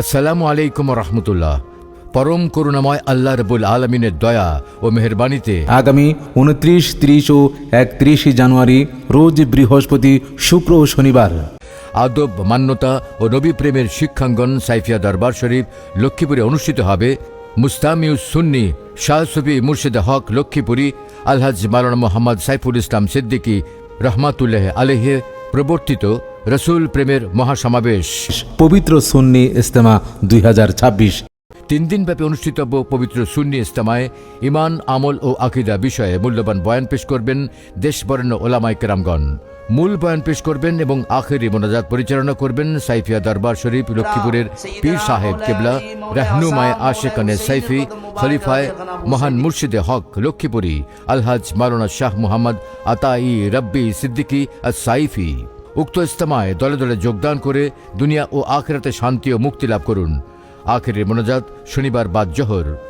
আসসালামু আলাইকুম রহমতুল্লাহ। পরম করুণাময় আল্লাহ রবুল আলমিনের দয়া ও মেহরবানিতে আগামী উনত্রিশ ত্রিশ ও একত্রিশে জানুয়ারি রোজ বৃহস্পতি শুক্র ও শনিবার। আদব মান্যতা ও নবী প্রেমের শিক্ষাঙ্গন সাইফিয়া দরবার শরীফ লক্ষ্মীপুরে অনুষ্ঠিত হবে মুস্তামিউস সুন্নি, শাহ সুফি মুর্শিদ হক, লক্ষ্মীপুরী আলহাজ মালানা মোহাম্মদ সাইফুল ইসলাম সিদ্দিকী রহমাতুল্লাহ আলহে প্রবর্তিত রসুল প্রেমের মহাসমাবেশ। পবিত্র সুন্নি ইস্তেমা দুই তিন দিনব্যাপী অনুষ্ঠিতব্য পবিত্র সুন্নি ইস্তামায় ইমান, আমল ও আকিদা বিষয়ে মূল্যবান বয়ান পেশ করবেন দেশবরেণ্য ওলামাই কেরামগণ। মূল বয়ান পেশ করবেন এবং আখেরি মোনাজাত পরিচালনা করবেন সাইফিয়া দরবার শরীফ, লক্ষ্মীপুরের পীর সাহেব কেবলা, রাহনুমায় আশেকানে সাইফি, খলিফায় মহান মুর্শিদে হক লক্ষ্মীপুরী, আলহাজ মাওলানা শাহ মুহাম্মদ আতাই রব্বি সিদ্দিকী আর সাইফি উক্ত ইস্তামায় দলে দলে যোগদান করে দুনিয়া ও আখেরাতে শান্তি ও মুক্তি লাভ করুন। আখেরের মোনাজাত শনিবার বাদ জহর।